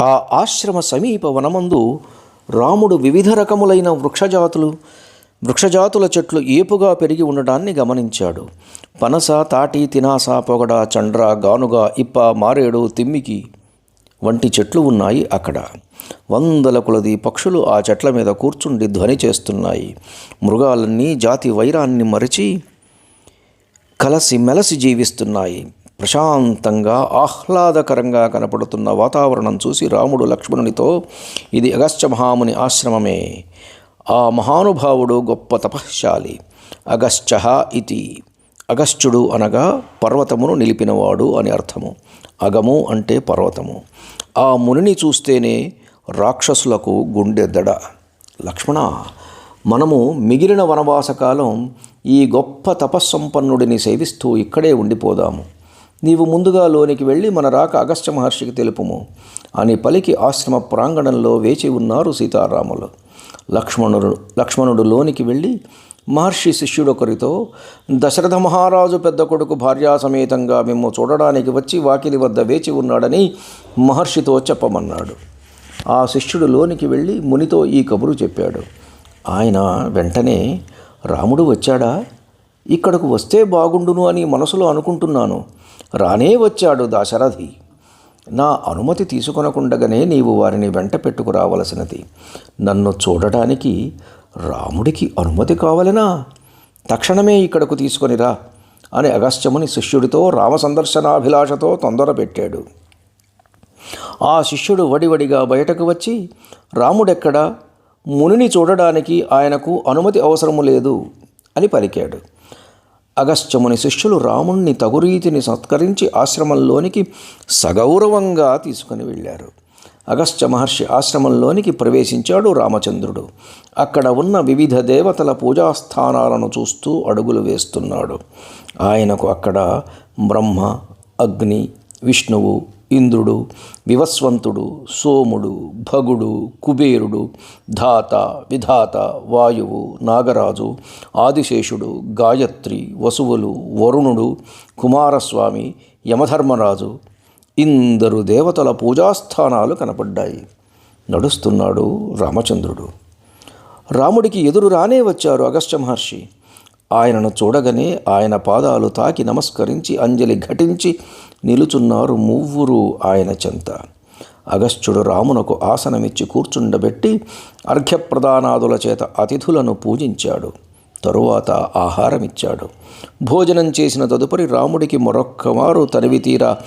ఆ ఆశ్రమ సమీప వనమందు రాముడు వివిధ రకములైన వృక్షజాతులు వృక్షజాతుల చెట్లు ఏపుగా పెరిగి ఉండడాన్ని గమనించాడు. పనస తాటి తినాస పొగడ చండ్ర గానుగ ఇప్ప మారేడు తిమ్మికి వంటి చెట్లు ఉన్నాయి అక్కడ. వందల కొలది పక్షులు ఆ చెట్ల మీద కూర్చుండి ధ్వని చేస్తున్నాయి. మృగాలన్నీ జాతి వైరాన్ని మరిచి కలసి మెలసి జీవిస్తున్నాయి. ప్రశాంతంగా ఆహ్లాదకరంగా కనపడుతున్న వాతావరణం చూసి రాముడు లక్ష్మణునితో ఇది అగస్త్య మహాముని ఆశ్రమమే. ఆ మహానుభావుడు గొప్ప తపశ్శాలి. అగస్త్య ఇది. అగస్త్యుడు అనగా పర్వతమును నిలిపినవాడు అని అర్థము. అగము అంటే పర్వతము. ఆ మునిని చూస్తేనే రాక్షసులకు గుండె దడ. లక్ష్మణ మనము మిగిలిన వనవాస కాలం ఈ గొప్ప తపస్సంపన్నుడిని సేవిస్తూ ఇక్కడే ఉండిపోదాము. నీవు ముందుగా లోనికి వెళ్ళి మన రాక అగస్త్య మహర్షికి తెలుపుము. అని పలికి ఆశ్రమ ప్రాంగణంలో వేచి ఉన్నారు సీతారాములు. లక్ష్మణుడు లక్ష్మణుడు లోనికి వెళ్ళి మహర్షి శిష్యుడొకరితో దశరథ మహారాజు పెద్ద కొడుకు భార్యాసమేతంగా మేము చూడడానికి వచ్చి వాకిలి వద్ద వేచి ఉన్నాడని మహర్షితో చెప్పమన్నాడు. ఆ శిష్యుడు లోనికి వెళ్ళి మునితో ఈ కబురు చెప్పాడు. ఆయన వెంటనే రాముడు వచ్చాడా? ఇక్కడకు వస్తే బాగుండును అని మనసులో అనుకుంటున్నాను. రానే వచ్చాడు దాశరథి. నా అనుమతి తీసుకొనకుండగానే నీవు వారిని వెంట పెట్టుకురావలసినది నన్ను చూడటానికి రాముడికి అనుమతి కావలెనా? తక్షణమే ఇక్కడకు తీసుకొనిరా అని అగస్త్యముని శిష్యుడితో రామ సందర్శనాభిలాషతో తొందర పెట్టాడు. ఆ శిష్యుడు వడివడిగా బయటకు వచ్చి రాముడెక్కడా? మునిని చూడడానికి ఆయనకు అనుమతి అవసరము లేదు అని పలికాడు. అగస్త్యముని శిష్యులు రాముణ్ణి తగురీతిని సత్కరించి ఆశ్రమంలోనికి సగౌరవంగా తీసుకుని వెళ్ళారు. అగస్త్య మహర్షి ఆశ్రమంలోనికి ప్రవేశించాడు రామచంద్రుడు. అక్కడ ఉన్న వివిధ దేవతల పూజాస్థానాలను చూస్తూ అడుగులు వేస్తున్నాడు. ఆయనకు అక్కడ బ్రహ్మ అగ్ని విష్ణువు ఇంద్రుడు వివస్వంతుడు సోముడు భగుడు కుబేరుడు ధాత విధాత వాయువు నాగరాజు ఆదిశేషుడు గాయత్రి వసువులు వరుణుడు కుమారస్వామి యమధర్మరాజు ఇందరు దేవతల పూజాస్థానాలు కనపడ్డాయి. నడుస్తున్నాడు రామచంద్రుడు. రాముడికి ఎదురు రానే వచ్చారు అగస్త్య మహర్షి. ఆయనను చూడగానే ఆయన పాదాలు తాకి నమస్కరించి అంజలి ఘటించి నిలుచున్నారు మువ్వురు ఆయన చెంత. అగస్త్యుడు రామునకు ఆసనమిచ్చి కూర్చుండబెట్టి అర్ఘ్యప్రదానాదుల చేత అతిథులను పూజించాడు. తరువాత ఆహారమిచ్చాడు. భోజనం చేసిన తదుపరి రాముడికి మరొక్కమారు తనివి తీరా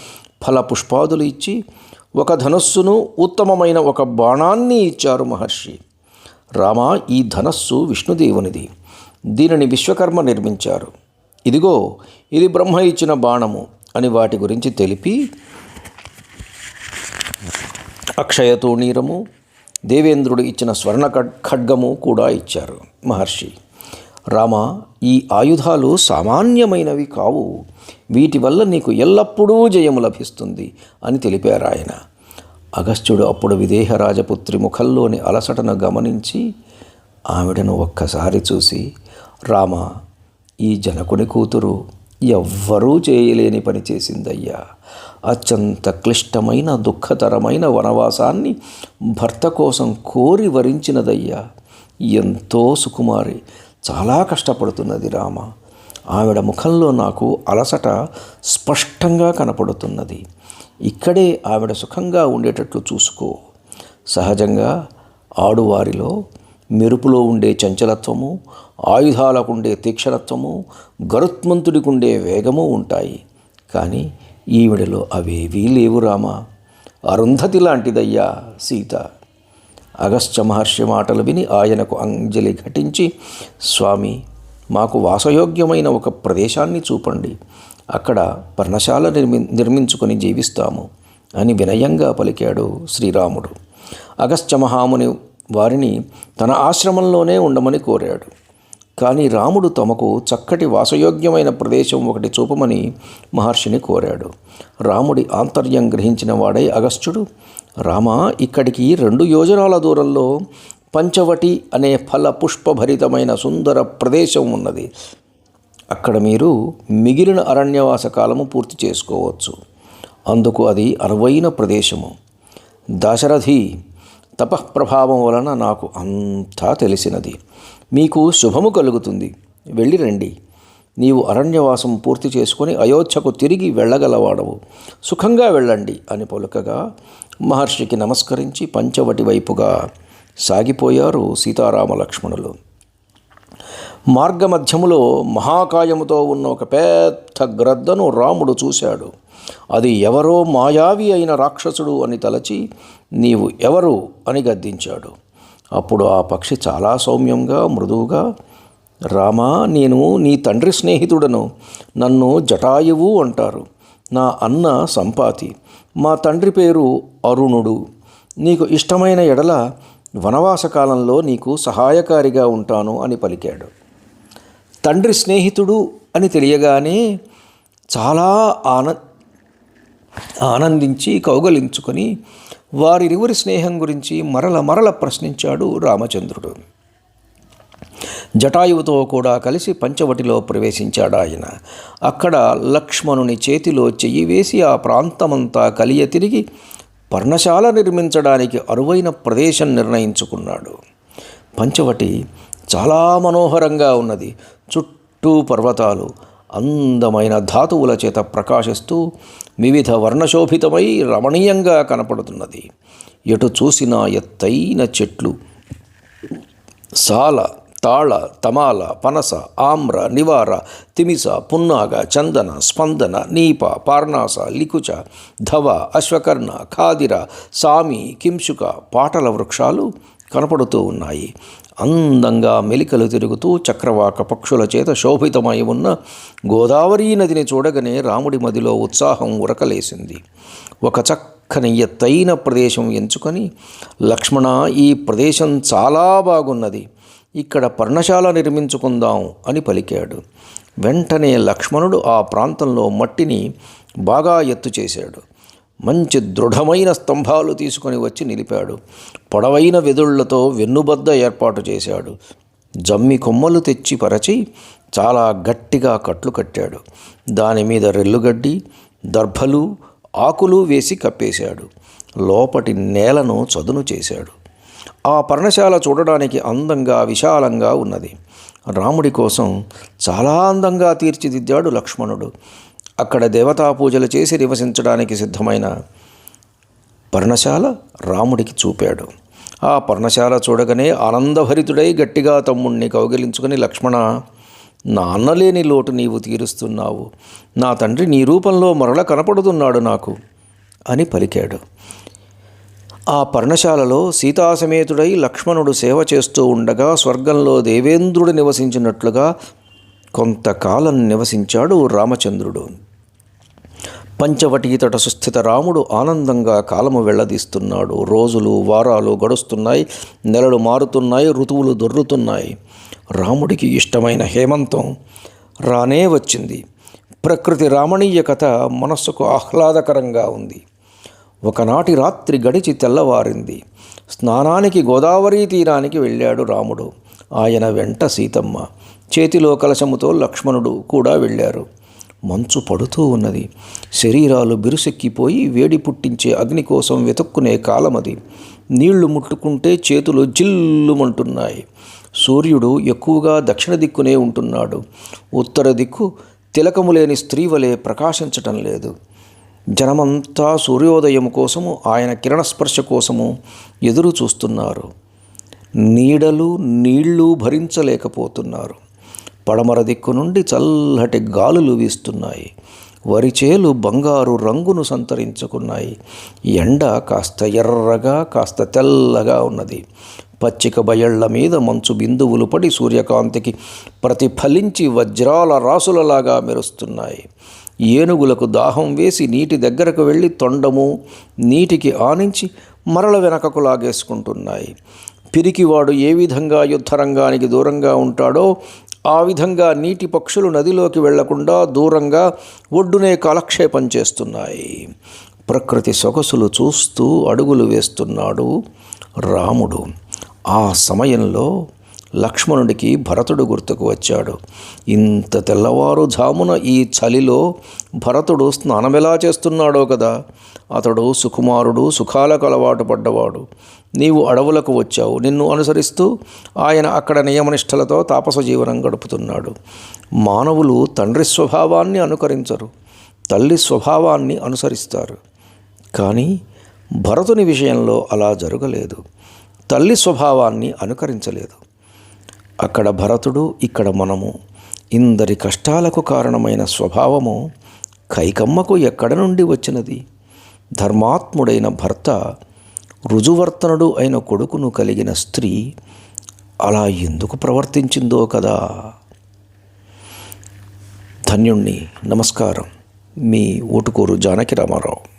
ఫల పుష్పాదులు ఇచ్చి ఒక ధనస్సును ఉత్తమమైన ఒక బాణాన్ని ఇచ్చారు మహర్షి. రామ ఈ ధనస్సు విష్ణుదేవునిది. దీనిని విశ్వకర్మ నిర్మించారు. ఇదిగో ఇది బ్రహ్మ ఇచ్చిన బాణము అని వాటి గురించి తెలిపి అక్షయతోణీరము దేవేంద్రుడు ఇచ్చిన స్వర్ణ ఖడ్గము కూడా ఇచ్చారు మహర్షి. రామ ఈ ఆయుధాలు సామాన్యమైనవి కావు. వీటి వల్ల నీకు ఎల్లప్పుడూ జయము లభిస్తుంది అని తెలిపారు ఆయన. అగస్త్యుడు అప్పుడు విదేహ రాజపుత్రి ముఖంలోని అలసటను గమనించి ఆవిడను ఒక్కసారి చూసి రామ ఈ జనకుని కూతురు ఎవ్వరూ చేయలేని పని చేసిందయ్యా. అత్యంత క్లిష్టమైన దుఃఖతరమైన వనవాసాన్ని భర్త కోసం కోరి వరించినదయ్యా. ఎంతో సుకుమారి చాలా కష్టపడుతున్నది రామ. ఆవిడ ముఖంలో నాకు అలసట స్పష్టంగా కనపడుతున్నది. ఇక్కడే ఆవిడ సుఖంగా ఉండేటట్లు చూసుకో. సహజంగా ఆడువారిలో మెరుపులో ఉండే చంచలత్వము ఆయుధాలకు ఉండే తీక్షణత్వము గరుత్మంతుడికుండే వేగము ఉంటాయి. కానీ ఈవిడలో అవేవీ లేవు రామ. అరుంధతి లాంటిదయ్యా సీత. అగస్త్య మహర్షి మాటలు విని ఆయనకు అంజలి ఘటించి స్వామి మాకు వాసయోగ్యమైన ఒక ప్రదేశాన్ని చూపండి. అక్కడ పర్ణశాల నిర్మి నిర్మించుకొని జీవిస్తాము అని వినయంగా పలికాడు శ్రీరాముడు. అగస్త్య మహాముని వారిని తన ఆశ్రమంలోనే ఉండమని కోరాడు. కానీ రాముడు తమకు చక్కటి వాసయోగ్యమైన ప్రదేశం ఒకటి చూపమని మహర్షిని కోరాడు. రాముడి ఆంతర్యం గ్రహించిన వాడై అగస్త్యుడు. రామ ఇక్కడికి రెండు యోజనాల దూరంలో పంచవటి అనే ఫల పుష్పభరితమైన సుందర ప్రదేశం ఉన్నది. అక్కడ మీరు మిగిలిన అరణ్యవాస కాలము పూర్తి చేసుకోవచ్చు. అందుకు అది అనువైన ప్రదేశము. దశరథి తపఃప్రభావం వలన నాకు అంతా తెలిసినది. మీకు శుభము కలుగుతుంది. వెళ్ళి రండి. నీవు అరణ్యవాసం పూర్తి చేసుకొని అయోధ్యకు తిరిగి వెళ్ళగలవాడవు. సుఖంగా వెళ్ళండి అని పలుకగా మహర్షికి నమస్కరించి పంచవటి వైపుగా సాగిపోయారు సీతారామ లక్ష్మణులు మార్గమధ్యములో మహాకాయముతో ఉన్న ఒక పెద్ద గ్రద్దను రాముడు చూశాడు. అది ఎవరో మాయావి అయిన రాక్షసుడు అని తలచి నీవు ఎవరు? అని గద్దించాడు. అప్పుడు ఆ పక్షి చాలా సౌమ్యంగా మృదువుగా రామా నేను నీ తండ్రి స్నేహితుడను. నన్ను జటాయువు అంటారు. నా అన్న సంపాతి. మా తండ్రి పేరు అరుణుడు. నీకు ఇష్టమైన ఎడల వనవాస కాలంలో నీకు సహాయకారిగా ఉంటాను అని పలికాడు. తండ్రి స్నేహితుడు అని తెలియగానే చాలా ఆన ఆనందించి కౌగలించుకొని వారిరువురి స్నేహం గురించి మరల మరల ప్రశ్నించాడు రామచంద్రుడు. జటాయువుతో కూడా కలిసి పంచవటిలో ప్రవేశించాడు ఆయన. అక్కడ లక్ష్మణుని చేతిలో చెయ్యి వేసి ఆ ప్రాంతమంతా కలియ తిరిగి పర్ణశాల నిర్మించడానికి అరువైన ప్రదేశం నిర్ణయించుకున్నాడు. పంచవటి చాలా మనోహరంగా ఉన్నది. చుట్టూ పర్వతాలు అందమైన ధాతువుల చేత ప్రకాశిస్తూ వివిధ వర్ణశోభితమై రమణీయంగా కనపడుతున్నది. ఎటు చూసినా ఎత్తైన చెట్లు. సాల తాళ తమాల పనస ఆమ్ర నివార తిమిస పున్నాగ చందన స్పందన నీప పార్నాస లికుచ ధవ అశ్వకర్ణ ఖాదిర సామి కింశుక పాటల వృక్షాలు కనపడుతూ ఉన్నాయి. అందంగా మెలికలు తిరుగుతూ చక్రవాక పక్షుల చేత శోభితమై ఉన్న గోదావరి నదిని చూడగానే రాముడి మదిలో ఉత్సాహం ఉరకలేసింది. ఒక చక్కని ఎత్తైన ప్రదేశం ఎంచుకొని లక్ష్మణ ఈ ప్రదేశం చాలా బాగున్నది. ఇక్కడ పర్ణశాల నిర్మించుకుందాం అని పలికాడు. వెంటనే లక్ష్మణుడు ఆ ప్రాంతంలో మట్టిని బాగా ఎత్తు చేశాడు. మంచి దృఢమైన స్తంభాలు తీసుకొని వచ్చి నిలిపాడు. పొడవైన వెదుళ్ళతో వెన్నుబద్ద ఏర్పాటు చేశాడు. జమ్మి కొమ్మలు తెచ్చి పరచి చాలా గట్టిగా కట్లు కట్టాడు. దాని మీద రెల్లుగడ్డి దర్భలు ఆకులు వేసి కప్పేశాడు. లోపటి నేలను చదును చేశాడు. ఆ పర్ణశాల చూడడానికి అందంగా విశాలంగా ఉన్నది. రాముడి కోసం చాలా అందంగా తీర్చిదిద్దాడు లక్ష్మణుడు. అక్కడ దేవతా పూజలు చేసి నివసించడానికి సిద్ధమైన పర్ణశాల రాముడికి చూపాడు. ఆ పర్ణశాల చూడగానే ఆనందభరితుడై గట్టిగా తమ్ముణ్ణి కౌగిలించుకుని లక్ష్మణ నా అన్నలేని లోటు నీవు తీరుస్తున్నావు. నా తండ్రి నీ రూపంలో మరల కనపడుతున్నాడు నాకు అని పలికాడు. ఆ పర్ణశాలలో సీతాసమేతుడై లక్ష్మణుడు సేవ చేస్తూ ఉండగా స్వర్గంలో దేవేంద్రుడు నివసించినట్లుగా కొంతకాలం నివసించాడు రామచంద్రుడు. పంచవటీతట సుస్థిత రాముడు ఆనందంగా కాలము వెళ్ళదీస్తున్నాడు రోజులు వారాలు గడుస్తున్నాయి నెలలు మారుతున్నాయి ఋతువులు దొర్లుతున్నాయి రాముడికి ఇష్టమైన హేమంతం రానే వచ్చింది. ప్రకృతి రామణీయ కథ మనస్సుకు ఆహ్లాదకరంగా ఉంది. ఒకనాటి రాత్రి గడిచి తెల్లవారింది. స్నానానికి గోదావరి తీరానికి వెళ్ళాడు రాముడు. ఆయన వెంట సీతమ్మ. చేతిలో కలశముతో లక్ష్మణుడు కూడా వెళ్ళారు. మంచు పడుతూ ఉన్నది. శరీరాలు బిరుసెక్కిపోయి వేడి పుట్టించే అగ్ని కోసం వెతుక్కునే కాలమది. నీళ్ళు ముట్టుకుంటే చేతులు జిల్లుమంటున్నాయి. సూర్యుడు ఎక్కువగా దక్షిణ దిక్కునే ఉంటున్నాడు. ఉత్తర దిక్కు తిలకము లేని స్త్రీ వలె ప్రకాశించటం లేదు. జనమంతా సూర్యోదయం కోసము ఆయన కిరణస్పర్శ కోసము ఎదురు చూస్తున్నారు నీడలు నీళ్ళు భరించలేకపోతున్నారు. పడమర దిక్కు నుండి చల్లటి గాలులు వీస్తున్నాయి. వరిచేలు బంగారు రంగును సంతరించుకున్నాయి. ఎండ కాస్త ఎర్రగా కాస్త తెల్లగా ఉన్నది. పచ్చిక బయళ్ళ మీద మంచు బిందువులు పడి సూర్యకాంతికి ప్రతిఫలించి వజ్రాల రాసులలాగా మెరుస్తున్నాయి. ఏనుగులకు దాహం వేసి నీటి దగ్గరకు వెళ్ళి తొండము నీటికి ఆనించి మరల వెనకకు లాగేసుకుంటున్నాయి. పిరికివాడు ఏ విధంగా యుద్ధరంగానికి దూరంగా ఉంటాడో ఆ విధంగా నీటి పక్షులు నదిలోకి వెళ్ళకుండా దూరంగా ఒడ్డునే కాలక్షేపం చేస్తున్నాయి. ప్రకృతి సొగసులు చూస్తూ అడుగులు వేస్తున్నాడు రాముడు. ఆ సమయంలో లక్ష్మణుడికి భరతుడు గుర్తుకు వచ్చాడు. ఇంత తెల్లవారుజామున ఈ చలిలో భరతుడు స్నానమెలా చేస్తున్నాడో కదా. అతడు సుకుమారుడు సుఖాలకు అలవాటు పడ్డవాడు. నీవు అడవులకు వచ్చావు. నిన్ను అనుసరిస్తూ ఆయన అక్కడ నియమనిష్టలతో తాపస జీవనం గడుపుతున్నాడు. మానవులు తండ్రి స్వభావాన్ని అనుకరించరు. తల్లి స్వభావాన్ని అనుసరిస్తారు. కానీ భరతుని విషయంలో అలా జరగలేదు. తల్లి స్వభావాన్ని అనుకరించలేదు. అక్కడ భరతుడు ఇక్కడ మనము. ఇందరి కష్టాలకు కారణమైన స్వభావము కైకమ్మకు ఎక్కడ నుండి వచ్చినది? ధర్మాత్ముడైన భర్త రుజువర్తనుడు అయిన కొడుకును కలిగిన స్త్రీ అలా ఎందుకు ప్రవర్తించిందో కదా? ధన్యుణ్ణి. నమస్కారం. మీ ఓటుకూరు జానకి రామారావు.